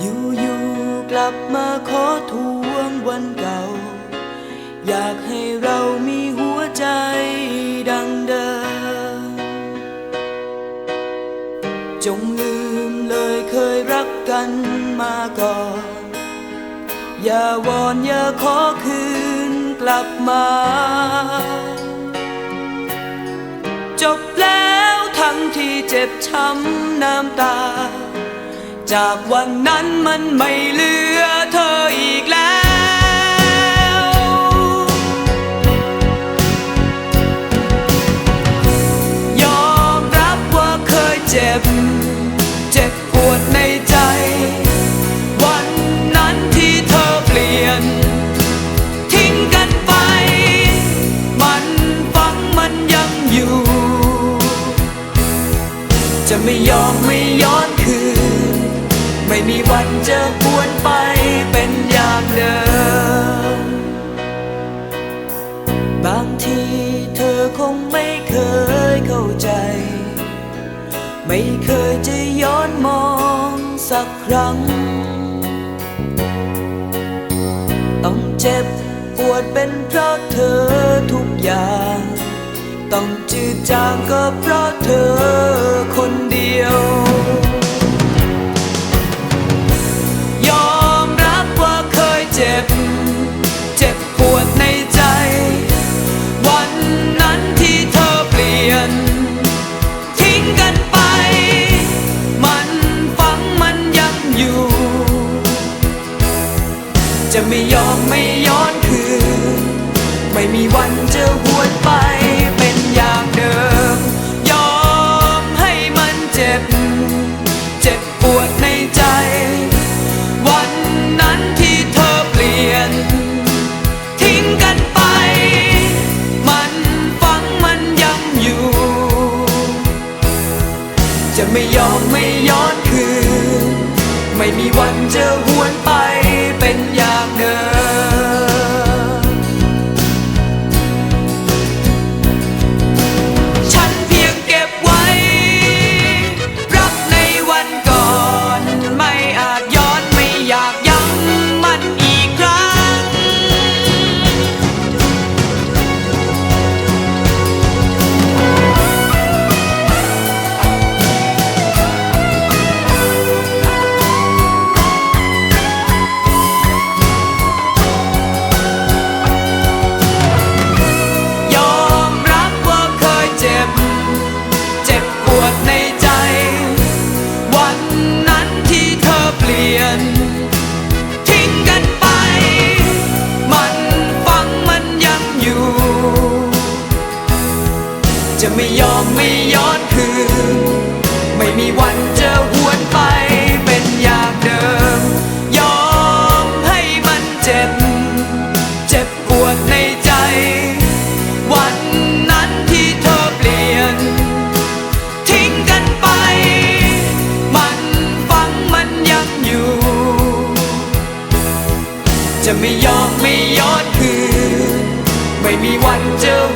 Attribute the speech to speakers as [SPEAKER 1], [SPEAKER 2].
[SPEAKER 1] อยู่ๆกลับมาขอทวงวันเก่า อยากให้เรามีหัวใจดังเดิม จงลืมเลยเคยรักกันมาก่อน อย่าวอนอย่าขอคืนกลับมา จบแล้วทั้งที่เจ็บช้ำน้ำตา จากวันนั้นมันไม่เหลือเธออีกแล้ว ยอมรับว่าเคยเจ็บ เจ็บปวดในใจ วันนั้นที่เธอเปลี่ยน ทิ้งกันไป มันฝังมันยังอยู่ จะไม่ยอมไม่ย้อนคืน ไม่มีวันจะหวนไปเป็นอย่างเดิม บางทีเธอคงไม่เคยเข้าใจ ไม่เคยจะย้อนมองสักครั้ง ต้องเจ็บปวดเป็นเพราะเธอทุกอย่าง ต้องจืดจางก็เพราะเธอคนเดียว เจ็บ เจ็บปวดในใจ วันนั้นที่เธอเปลี่ยน ทิ้งกันไป มันฝังมันยังอยู่ จะไม่ยอมไม่ย้อนคืน ไม่มีวันจะหวนไป ยอมไม่ย้อนคืน ไม่มีวันจะหวนไปเป็นอย่างเดิม มีวันเจอ